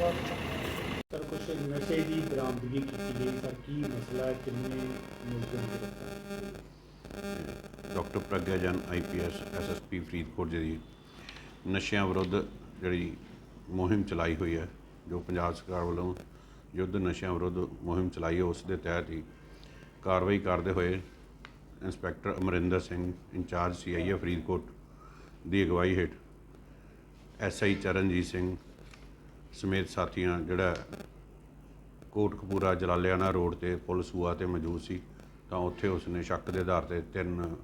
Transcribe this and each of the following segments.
Sir, ਕੁਛ ਨਸ਼ੇ ਦੀ ਬਰਾਮਦਗੀ ਕੀਤੀ ਗਈ, ਸਰ, ਕੀ ਮਸਲਾ ਹੈ? ਕਿੰਨੇ ਮੁਲਜ਼ਮ ਗ੍ਰਿਫਤਾਰ ਡਾਕਟਰ ਪ੍ਰਗਿਆ ਜਨ ਆਈਪੀਐਸ ਐਸਐਸਪੀ ਫਰੀਦਕੋਟ ਜਿਹੜੀ ਨਸ਼ਿਆਂ ਵਿਰੁੱਧ ਜਿਹੜੀ ਮੁਹਿੰਮ ਚਲਾਈ ਹੋਈ ਹੈ, ਜੋ ਪੰਜਾਬ ਸਰਕਾਰ ਵੱਲੋਂ ਯੁੱਧ ਨਸ਼ਿਆਂ ਵਿਰੁੱਧ ਮੁਹਿੰਮ ਚਲਾਈ ਹੈ ਉਸ ਦੇ ਤਹਿਤ ਹੀ ਕਾਰਵਾਈ ਕਰਦੇ ਹੋਏ inspector Amarinder Singh, incharge CIA Faridkot ਦੀ ਅਗਵਾਈ ਹੇਠ ਐਸਆਈ ਚਰਨਜੀਤ ਸਿੰਘ ਸਮੇਤ ਸਾਥੀਆਂ, ਜਿਹੜਾ ਕੋਟਕਪੂਰਾ ਜਲਾਲਿਆਣਾ ਰੋਡ ਤੇ ਪੁਲਿਸ ਸੂਆ ਤੇ ਮੌਜੂਦ ਸੀ, ਤਾਂ ਉੱਥੇ ਉਸਨੇ ਸ਼ੱਕ ਦੇ ਆਧਾਰ ਤੇ ਤਿੰਨ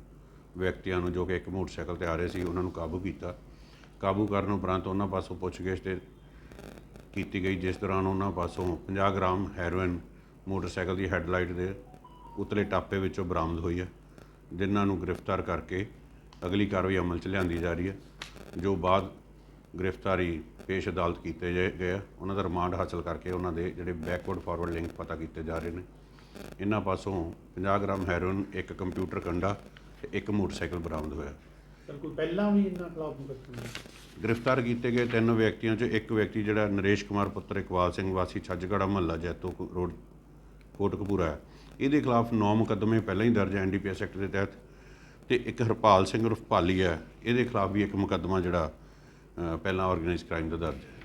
ਵਿਅਕਤੀਆਂ ਨੂੰ ਜੋ ਕਿ ਇੱਕ ਮੋਟਰਸਾਈਕਲ ਤੇ ਆ ਰਹੇ ਸੀ, ਉਹਨਾਂ ਨੂੰ ਕਾਬੂ ਕੀਤਾ। ਕਾਬੂ ਕਰਨ ਉਪਰੰਤ ਉਹਨਾਂ ਪਾਸੋਂ ਪੁੱਛਗਿੱਛ ਤੇ ਕੀਤੀ ਗਈ, ਜਿਸ ਦੌਰਾਨ ਉਹਨਾਂ ਪਾਸੋਂ 50 ਗ੍ਰਾਮ ਹੈਰੋਇਨ ਮੋਟਰਸਾਈਕਲ ਦੀ ਹੈੱਡਲਾਈਟ ਦੇ ਉਤਲੇ ਟਾਪੇ ਵਿੱਚੋਂ ਬਰਾਮਦ ਹੋਈ ਹੈ, ਜਿਨ੍ਹਾਂ ਨੂੰ ਗ੍ਰਿਫਤਾਰ ਕਰਕੇ ਅਗਲੀ ਕਾਰਵਾਈ ਅਮਲ 'ਚ ਲਿਆਂਦੀ ਜਾ ਰਹੀ ਹੈ, ਜੋ ਬਾਅਦ ਗ੍ਰਿਫਤਾਰੀ ਪੇਸ਼ ਅਦਾਲਤ ਕੀਤੇ ਗਏ ਆ। ਉਹਨਾਂ ਦਾ ਰਿਮਾਂਡ ਹਾਸਲ ਕਰਕੇ ਉਹਨਾਂ ਦੇ ਜਿਹੜੇ ਬੈਕਵਰਡ ਫਾਰਵਰਡ ਲਿੰਕ ਪਤਾ ਕੀਤੇ ਜਾ ਰਹੇ ਨੇ। ਇਹਨਾਂ ਪਾਸੋਂ 50 ਗ੍ਰਾਮ ਹੈਰੋਇਨ ਇੱਕ ਕੰਪਿਊਟਰ ਕੰਡਾ ਤੇ ਇੱਕ ਮੋਟਰਸਾਈਕਲ ਬਰਾਮਦ ਹੋਇਆ। ਕੋਈ ਪਹਿਲਾਂ ਵੀ ਇਹਨਾਂ ਖਿਲਾਫ ਮੁਕੱਦਮਾ? ਗ੍ਰਿਫਤਾਰ ਕੀਤੇ ਗਏ ਤਿੰਨ ਵਿਅਕਤੀਆਂ 'ਚੋਂ ਇੱਕ ਵਿਅਕਤੀ ਜਿਹੜਾ ਨਰੇਸ਼ ਕੁਮਾਰ ਪੁੱਤਰ ਇਕਬਾਲ ਸਿੰਘ ਵਾਸੀ ਛੱਜਗੜਾ ਮਹੱਲਾ ਜੈਤੋ ਰੋਡ ਕੋਟਕਪੂਰਾ ਹੈ। ਇਹਦੇ ਖਿਲਾਫ 9 ਮੁਕੱਦਮੇ ਪਹਿਲਾਂ ਹੀ ਦਰਜ ਹੈ ਐਨਡੀਪੀਐਸ ਐਕਟ ਦੇ ਤਹਿਤ ਤੇ ਇੱਕ ਹਰਪਾਲ ਸਿੰਘ ਉਰਫ ਹੈ। ਇਹਦੇ ਖਿਲਾਫ ਵੀ ਇੱਕ ਮੁਕੱਦਮਾ ਜਿਹੜਾ ਪਹਿਲਾਂ ਆਰਗੇਨਾਈਜ਼ ਕ੍ਰਾਈਮ ਦਾ ਦਰਜ ਹੈ।